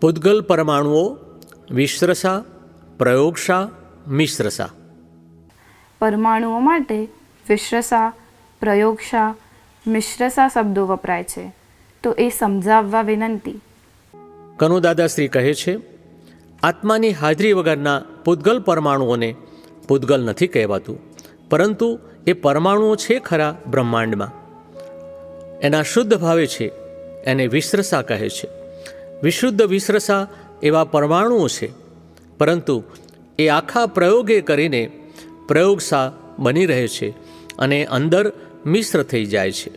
પૂદગલ પરમાણુઓ વિશ્રસા પ્રયોગશા મિશ્રસા. પરમાણુઓ માટે વિશ્રસા પ્રયોગશા મિશ્રસા શબ્દો વપરાય છે. તો એ સમજાવવા વિનંતી. કનુદાદાશ્રી કહે છે આત્માની હાજરી વગરના પૂદગલ પરમાણુઓને પૂદગલ નથી કહેવાતું પરંતુ એ પરમાણુઓ છે ખરા બ્રહ્માંડમાં. એના શુદ્ધ ભાવે છે એને વિશ્રસા કહે છે. વિશુદ્ધ વિશ્રસા એવા પરમાણુઓ છે. પરંતુ એ આખા પ્રયોગે કરીને પ્રયોગસા બની રહે છે અને અંદર મિશ્ર થઈ જાય છે.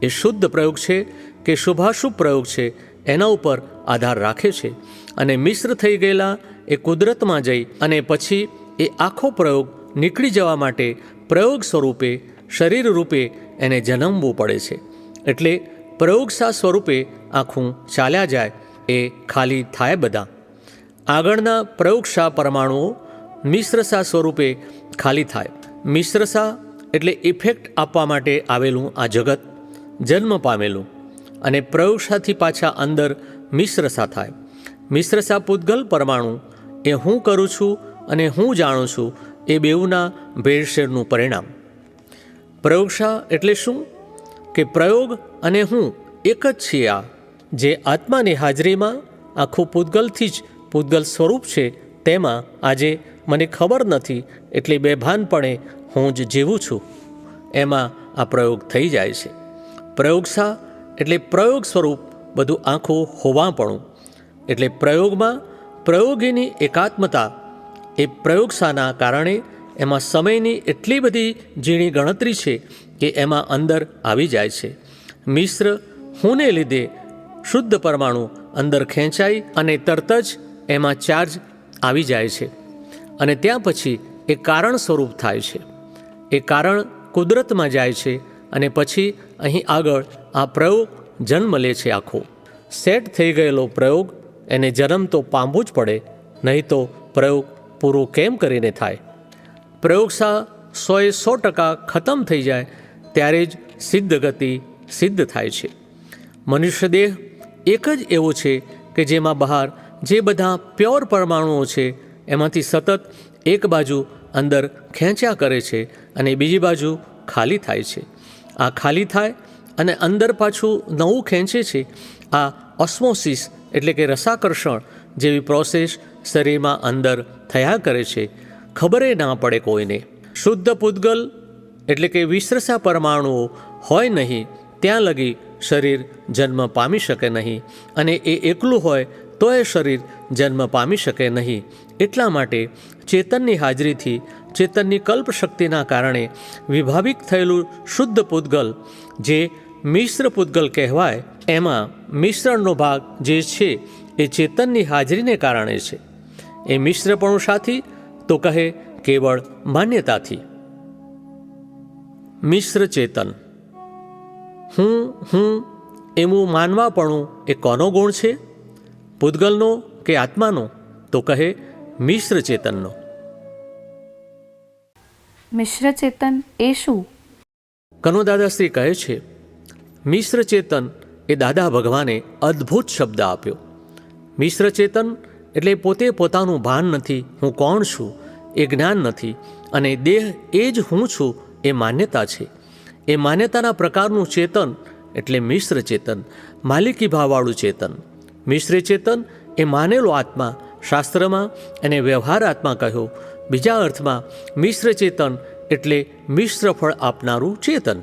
એ શુદ્ધ પ્રયોગ છે કે શુભાશુભ પ્રયોગ છે એના ઉપર આધાર રાખે છે અને મિશ્ર થઈ ગયેલા એ કુદરતમાં જઈ અને પછી એ આખો પ્રયોગ નીકળી જવા માટે પ્રયોગ સ્વરૂપે શરીર રૂપે એને જન્મવું પડે છે. એટલે પ્રયોગસા સ્વરૂપે આખું ચાલ્યા જાય એ ખાલી થાય બધા. આગળના પ્રયોગશા પરમાણુઓ મિશ્રસા સ્વરૂપે ખાલી થાય. મિશ્રસા એટલે ઇફેક્ટ આપવા માટે આવેલું આ જગત, જન્મ પામેલું અને પ્રયોગશાથી પાછા અંદર મિશ્રસા થાય. મિશ્રસા પૂતગલ પરમાણુ, એ હું કરું છું અને હું જાણું છું, એ બેઉના ભેળસેળનું પરિણામ. પ્રયોગશા એટલે શું? કે પ્રયોગ અને હું એક જ છીએ આ. જે આત્માની હાજરીમાં આખું પૂતગલથી જ પૂતગલ સ્વરૂપ છે, તેમાં આજે મને ખબર નથી, એટલે બેભાનપણે હું જ જીવું છું. એમાં આ પ્રયોગ થઈ જાય છે. પ્રયોગશા એટલે પ્રયોગ સ્વરૂપ બધું આખું હોવાપણું. એટલે પ્રયોગમાં પ્રયોગીની એકાત્મતા એ પ્રયોગશાના કારણે એમાં સમયની એટલી બધી ઝીણી ગણતરી છે કે એમાં અંદર આવી જાય છે. મિશ્ર, હુંને લીધે શુદ્ધ પરમાણુ અંદર ખેંચાય અને તરત જ એમાં ચાર્જ આવી જાય છે. અને ત્યાં પછી એ કારણ સ્વરૂપ થાય છે. એ કારણ કુદરતમાં જાય છે અને પછી અહીં આગળ આ પ્રયોગ જન્મ લે છે આખો. સેટ થઈ ગયેલો પ્રયોગ એને જન્મ તો પામવું જ પડે, નહીં તો પ્રયોગ પૂરો કેમ કરીને થાય? પ્રયોગશા સોએ સો ટકા ખતમ થઈ જાય, ત્યારે જ સિદ્ધ ગતિ સિદ્ધ થાય છે. મનુષ્ય દેહ એક જ એવો છે કે જેમાં બહાર જે બધા પ્યોર પરમાણુઓ છે, એમાંથી સતત એક બાજુ અંદર ખેંચ્યા કરે છે અને બીજી બાજુ ખાલી થાય છે. આ ખાલી થાય અને અંદર પાછું નવું ખેંચે છે. આ ઓસ્મોસિસ એટલે કે રસાકર્ષણ જેવી પ્રોસેસ શરીરમાં અંદર થયા કરે છે. ખબરે ના પડે કોઈને. શુદ્ધ પૂદગલ એટલે કે વિશ્રસા પરમાણુઓ હોય નહીં, ત્યાં લગી શરીર જન્મ પામી શકે નહીં અને એ એકલું હોય તો એ શરીર જન્મ પામી શકે નહીં. એટલા માટે ચેતનની હાજરીથી, ચેતનની કલ્પશક્તિના કારણે વિભાવિક થયેલું શુદ્ધ પૂતગલ, જે મિશ્ર પૂતગલ કહેવાય, એમાં મિશ્રણનો ભાગ જે છે એ ચેતનની હાજરીને કારણે છે. એ મિશ્રપણું સાથી, તો કહે, કેવળ માન્યતાથી. મિશ્ર ચેતન. હું હું એવું માનવાપણું એ કોનો ગુણ છે? પૂદગલનો કે આત્માનો? તો કહે મિશ્ર ચેતનનો. મિશ્ર ચેતન એ શું? કનોદાદાશ્રી કહે છે મિશ્ર ચેતન એ દાદા ભગવાને અદ્ભુત શબ્દ આપ્યો. મિશ્ર ચેતન એટલે પોતે પોતાનું ભાન નથી હું કોણ છું એ જ્ઞાન નથી અને દેહ એ જ હું છું એ માન્યતા છે. એ માન્યતાના પ્રકારનું ચેતન એટલે મિશ્ર ચેતન માલિકી ભાવવાળું ચેતન. મિશ્ર ચેતન એ માનેલો આત્મા, શાસ્ત્રમાં એને વ્યવહાર આત્મા કહ્યો. બીજા અર્થમાં, મિશ્ર ચેતન એટલે મિશ્ર ફળ આપનારું ચેતન.